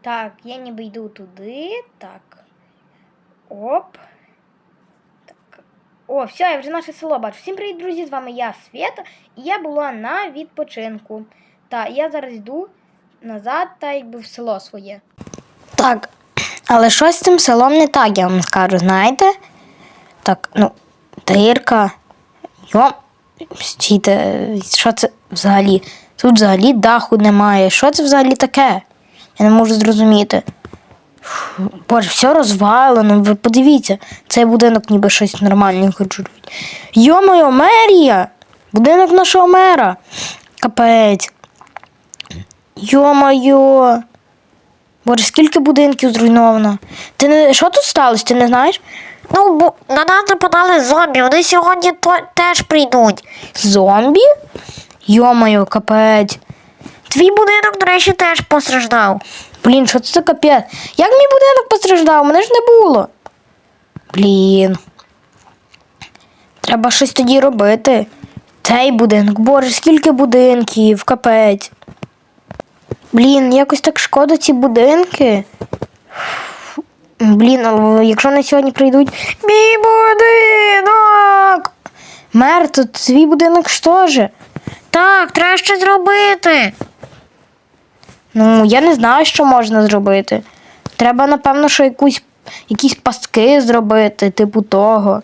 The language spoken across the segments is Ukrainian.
Так, я ніби йду туди. Так. Оп. Так. О, все, я вже наше село бачу. Всім привіт, друзі! З вами я, Свята, і я була на відпочинку. Та я зараз йду назад та якби в село своє. Так, але щось з цим селом не так, я вам скажу, знаєте? Так, ну, дирка. Йо, стійте, що це взагалі? Тут взагалі даху немає. Що це взагалі таке? Я не можу зрозуміти. Боже, все розвалено. Ви подивіться, цей будинок ніби щось нормальне хочу робити. Йо-моє, мерія! Будинок нашого мера. Капець. Йо-моє. Боже, скільки будинків зруйновано. Ти не що тут сталося, ти не знаєш? Ну, бо на нас нападали зомбі, вони сьогодні теж прийдуть. Зомбі? Йо-моє, капець. Твій будинок, до речі, теж постраждав. Блін, що це капець? Як мій будинок постраждав? Мене ж не було. Блін. Треба щось тоді робити. Цей будинок, боже, скільки будинків, капець. Блін, якось так шкода ці будинки. Блін, але якщо вони сьогодні прийдуть. Мій будинок! Мер, тут свій будинок що же? Так, треба щось зробити. Ну, я не знаю, що можна зробити. Треба, напевно, що якусь, якісь пастки зробити, типу того.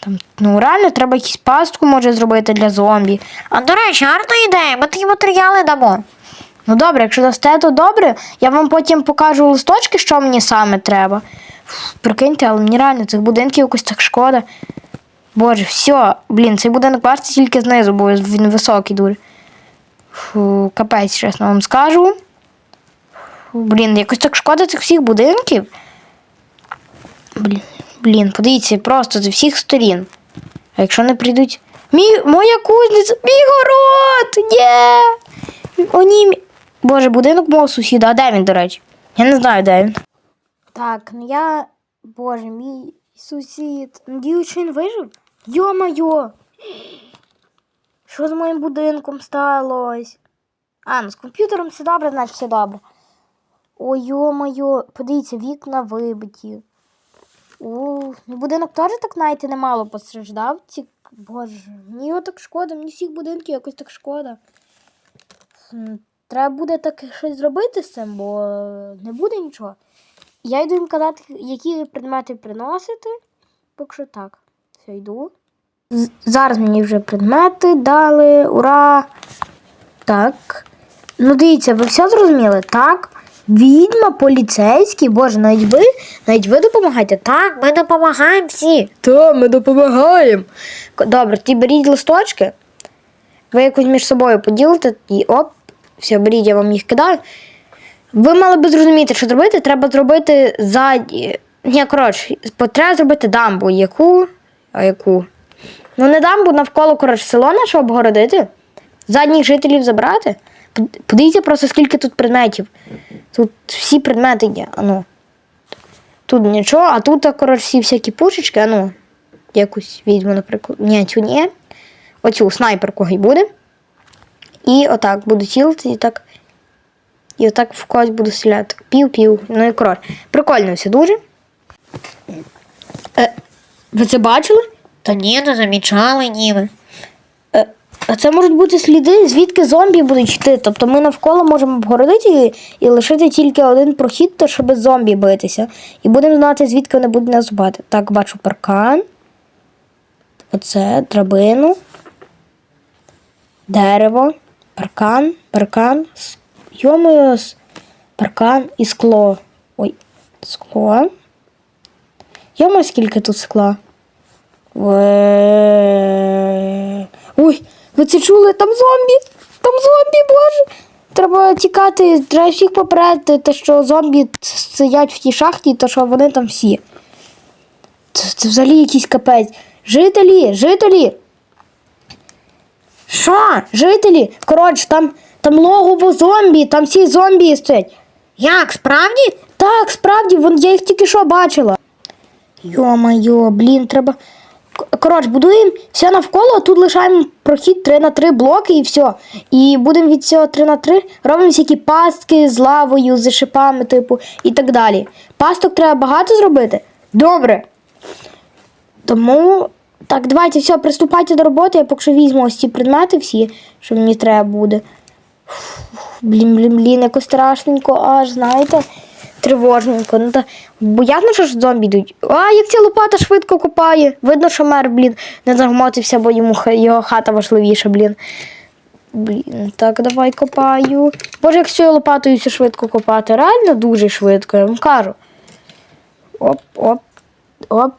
Там, ну, реально, треба якусь пастку може зробити для зомбі. А до речі, гарна ідея, ми такі матеріали дамо. Ну добре, якщо дасте, то добре. Я вам потім покажу листочки, що мені саме треба. Фу, Прикиньте, але мені реально цих будинків якось так шкода. Боже, все, блін, цей будинок бачите тільки знизу, бо він високий дуже. Фу, капець, чесно вам скажу. Фу, блін, якось так шкода цих всіх будинків. Блін, блін, подивіться, просто з всіх сторін. А якщо не прийдуть. Мій, моя кузниця, мій город! Є! О. Боже, будинок мого сусіда. А де він, до речі? Я не знаю, де він. Так, ну я. Боже, мій сусід. Надіюсь, він вижив? Йо-майо! Що з моїм будинком сталося? А, ну з комп'ютером все добре, значить все добре. Ой, йо-моє, подивіться, вікна вибиті. У, ну будинок теж так, знаєте, немало постраждав. Ці... Боже, мені його так шкода, мені всіх будинків якось так шкода. Треба буде так щось зробити з цим, бо не буде нічого. Я йду їм казати, які предмети приносити. Поки що так. Все, йду. Зараз мені вже предмети дали. Ура! Так. Ну, дивіться, ви все зрозуміли? Так. Відьма, поліцейський, боже, навіть ви, навіть ви допомагаєте. Так, Так, ми допомагаємо всі. то ми допомагаємо. Добре, ті беріть листочки. Ви якось між собою поділите і оп, все, беріть, я вам їх кидаю. Ви мали би зрозуміти, що зробити. Треба зробити ззаді. Ні, коротше, треба зробити дамбу. Яку? А яку? Ну, не дамбу навколо коротше, село наше обгородити. Задніх жителів забрати. Подивіться просто, скільки тут предметів. Тут всі предмети є. Ану. Тут нічого, а тут, коротше, всі всякі пушечки, а ну, якусь візьму, наприклад. Ні, цю ні. Оцю снайперку хай буде. І отак буду цілити і так. І отак в когось буду стріляти. Пів-пів. Ну і коротше. Прикольно все дуже. Е, ви це бачили? Та ні, не замічали ніби. Е, а це можуть бути сліди, звідки зомбі будуть йти. Тобто ми навколо можемо обгородити і, і лишити тільки один прохід, то щоб зомбі битися. І будемо знати, звідки вони будуть нас бати. Так, бачу паркан. Оце драбину. Дерево. Паркан, паркан. Йомою, паркан і скло. Ой, скло. Йомо, скільки тут скла. Ве- Ой, ви це чули? Там зомбі! Там зомбі, боже! Треба тікати, треба всіх попередити, те, що зомбі сидять в тій шахті, то що вони там всі. Це, це взагалі якийсь капець. Жителі, жителі! Що? Жителі? Коротше, там, там логово зомбі, там всі зомбі стоять. Як, справді? Так, справді, вон, я їх тільки що бачила. Йо-моє, блін, треба. Коротше, будуємо все навколо, тут лишаємо прохід 3 на 3 блоки і все. І будемо від цього 3 на 3 робимо всякі пастки з лавою, з шипами, типу, і так далі. Пасток треба багато зробити? Добре. Тому. Так, давайте, все, приступайте до роботи, я поки що візьму ось ці предмети всі, що мені треба буде. Блін, блін, блін, якось страшненько, аж, знаєте, тривожненько. Ну, та, бо ясно, що ж зомбі йдуть. А, як ця лопата швидко копає. Видно, що мер, блін, не загмотився, бо йому його хата важливіша, блін. Блін, так, давай копаю. Боже, як з цією лопатою все швидко копати. Реально дуже швидко, я вам кажу. Оп, оп, оп.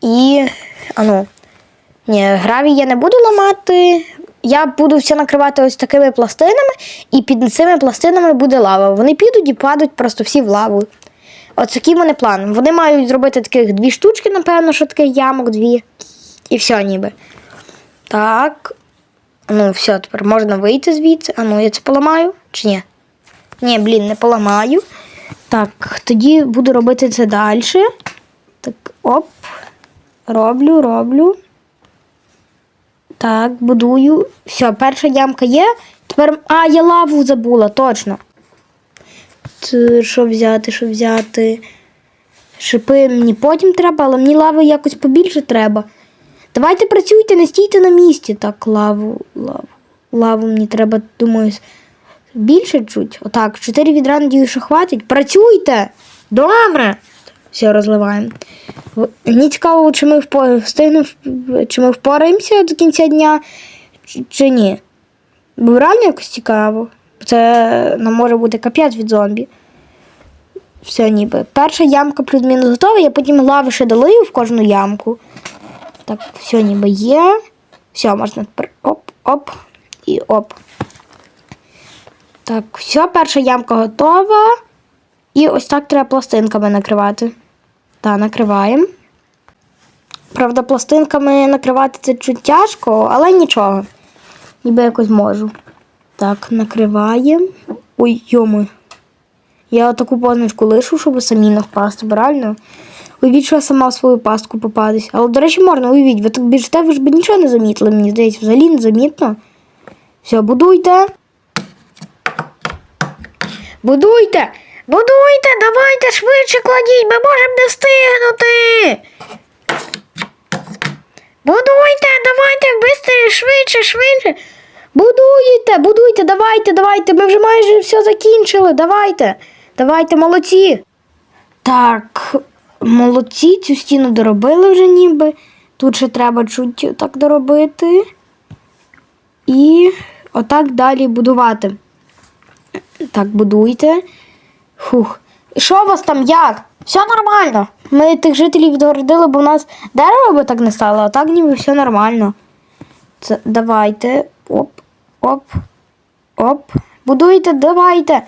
І. Ану. Ні, гравій я не буду ламати. Я буду все накривати ось такими пластинами, і під цими пластинами буде лава. Вони підуть і падуть просто всі в лаву. Ось такий мене план. Вони мають зробити таких дві штучки, напевно, що таких ямок дві. І все ніби. Так. Ну, все, тепер можна вийти звідси. А ну, я це поламаю чи ні? Ні, блін, не поламаю. Так, тоді буду робити це далі. Так, оп. Роблю, роблю. Так, будую. Все, перша ямка є. Тепер. А, я лаву забула, точно. Що взяти, що взяти? Шипи мені потім треба, але мені лави якось побільше треба. Давайте працюйте, не стійте на місці. Так, лаву, лаву. Лаву мені треба, думаю, більше чуть. Отак, чотири відра, надію, що хватить. Працюйте! Добре. Все, розливаємо. Мені цікаво, чи ми встигнемо, чи ми впораємося до кінця дня, чи, ні. Бо реально якось цікаво. Це нам може бути капець від зомбі. Все ніби. Перша ямка плюс-мінус готова, я потім лави ще долию в кожну ямку. Так, все ніби є. Все, можна тепер оп, оп і оп. Так, все, перша ямка готова. І ось так треба пластинками накривати. Так, накриваємо. Правда, пластинками накривати це чуть тяжко, але нічого. Ніби якось можу. Так, накриваємо. Ой, йоми. Я таку позначку лишу, щоб самі не впасти, бо реально. Уявіть, що я сама в свою пастку попадусь. Але, до речі, можна, уявіть, ви так біжите, ви ж би нічого не замітили, мені здається, взагалі не замітно. Все, будуйте. Будуйте! Будуйте, давайте швидше кладіть, ми можемо не встигнути. Будуйте, давайте швидше, швидше, швидше. Будуйте, будуйте, давайте, давайте. Ми вже майже все закінчили. Давайте. Давайте, молодці. Так, молодці, цю стіну доробили вже ніби. Тут ще треба чуть так доробити. І отак далі будувати. Так, будуйте. Фух. І що у вас там як? Все нормально. Ми тих жителів відгородили, бо в нас дерево би так не стало, а так ніби все нормально. Це, давайте. Оп, оп, оп. Будуйте, давайте.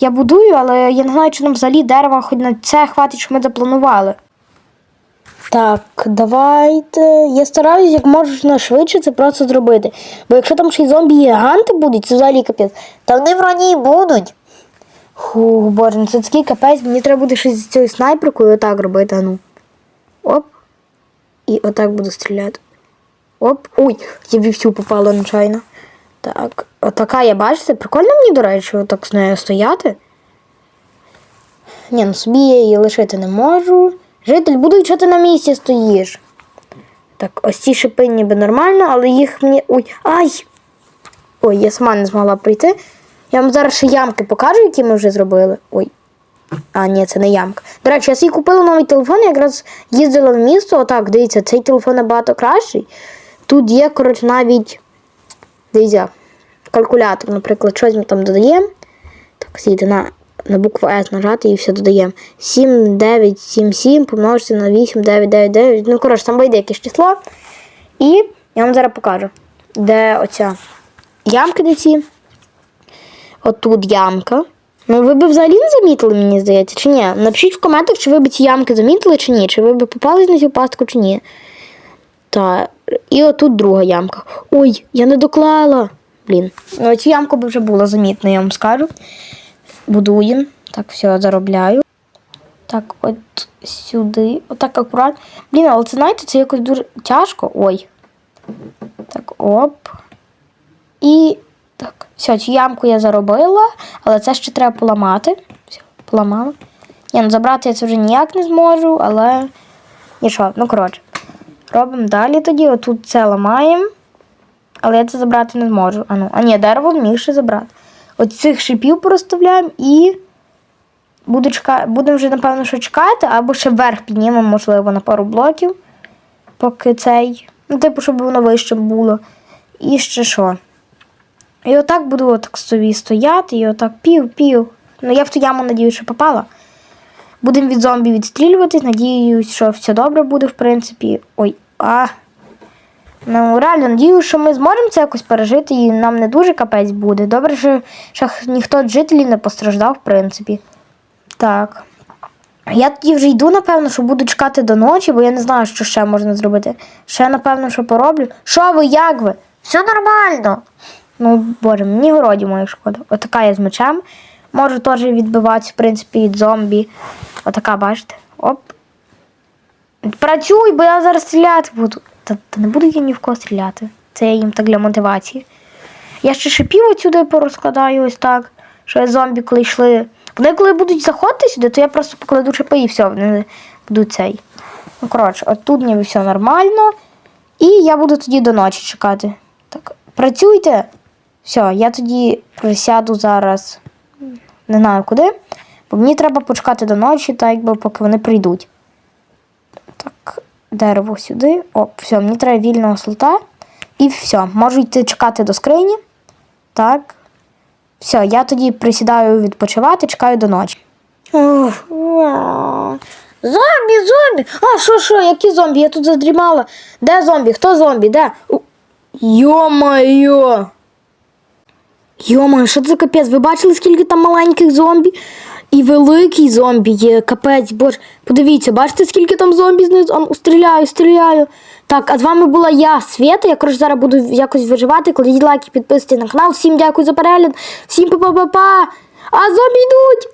Я будую, але я не знаю, чи нам взагалі дерева хоч на це хватить, що ми запланували. Так, давайте. Я стараюсь як можна швидше це просто зробити. Бо якщо там ще й зомбі-гіганти будуть, це взагалі капець. Та вони вроді й будуть. Фух, боже, ну це такий капець, мені треба буде щось з цією снайперкою отак робити, а ну. Оп. І отак буду стріляти. Оп. Ой, я в вівцю попала нечайно. Так, отака я бачите, прикольно мені, до речі, отак з нею стояти. Ні, ну собі я її лишити не можу. Житель, буду, що ти на місці стоїш. Так, ось ці шипи ніби нормально, але їх мені. Ой, ай! Ой, я сама не змогла прийти. Я вам зараз ще ямки покажу, які ми вже зробили. Ой. А, ні, це не ямка. До речі, я собі купила новий телефон, якраз їздила в місто. Отак, дивіться, цей телефон набагато кращий. Тут є, коротше, навіть. Дивіться, калькулятор, наприклад, щось ми там додаємо. Так, сійте на, на букву S нажати і все додаємо. 7, 9, 7, 7 помножити на 8, 9, 9, 9. Ну, коротше, там вийде якесь число. І я вам зараз покажу, де оця ямки де ці. Отут ямка. Ну, ви б взагалі не замітили, мені здається, чи ні? Напишіть в коментах, чи ви б ці ямки замітили, чи ні, чи ви б попались на цю пастку, чи ні. Та. І отут друга ямка. Ой, я не доклала. Блін. Ну, цю ямку би вже була замітна, я вам скажу. Будуємо. Так, все, заробляю. Так, от сюди. Отак акуратно. Блін, але це знаєте, це якось дуже тяжко. Ой. Так, оп. І так. Все, цю ямку я заробила, але це ще треба поламати. Все, поламала. Ні, ну забрати я це вже ніяк не зможу, але нічого, ну коротше. Робимо далі тоді. Отут це ламаємо. Але я це забрати не зможу. А, ну, а ні, дерево міг ще забрати. От цих шипів проставляємо і буду чека... будемо вже, напевно, що чекати, або ще вверх піднімемо, можливо, на пару блоків, поки цей. Ну, типу, щоб воно вище було. І ще що. І отак буду отак собі стояти, і отак пів-пів. Ну, я в ту яму, надію, що попала. Будемо від зомбі відстрілюватись, надіюсь, що все добре буде, в принципі. Ой, а. Ну, реально, надіюсь, що ми зможемо це якось пережити і нам не дуже капець буде. Добре, що, що ніхто з жителів не постраждав, в принципі. Так. Я тоді вже йду, напевно, що буду чекати до ночі, бо я не знаю, що ще можна зробити. Ще, напевно, що пороблю. Що ви, як ви? Все нормально. Ну, боже, мені городі моє шкода. Отака я з мечем. Можу теж відбиватися, в принципі, від зомбі. Отака, бачите? Оп. Працюй, бо я зараз стріляти буду. Та, та не буду я ні в кого стріляти. Це я їм так для мотивації. Я ще шипів отсюди порозкладаю ось так. Що зомбі, коли йшли. Вони коли будуть заходити сюди, то я просто покладу шипи і все, вони будуть цей. Ну, коротше, от тут все нормально. І я буду тоді до ночі чекати. Так, працюйте. Все, я тоді присяду зараз. Не знаю куди. Бо мені треба почекати до ночі, так якби поки вони прийдуть. Так, дерево сюди. О, все, мені треба вільного слота. І все, можу йти чекати до скрині. Так. Все, я тоді присідаю відпочивати, чекаю до ночі. Зомбі, зомбі! А, що, що, які зомбі? Я тут задрімала. Де зомбі? Хто зомбі? Де? У- Йо-моє, що це за капець? Ви бачили, скільки там маленьких зомбі? І великий зомбі є, капець, боже. Подивіться, бачите, скільки там зомбі знизу? Ну, стріляю, стріляю. Так, а з вами була я, Свята. Я коротше зараз буду якось виживати. Кладіть лайки, підписуйтесь на канал. Всім дякую за перегляд. Всім па-па-па-па. А зомбі йдуть!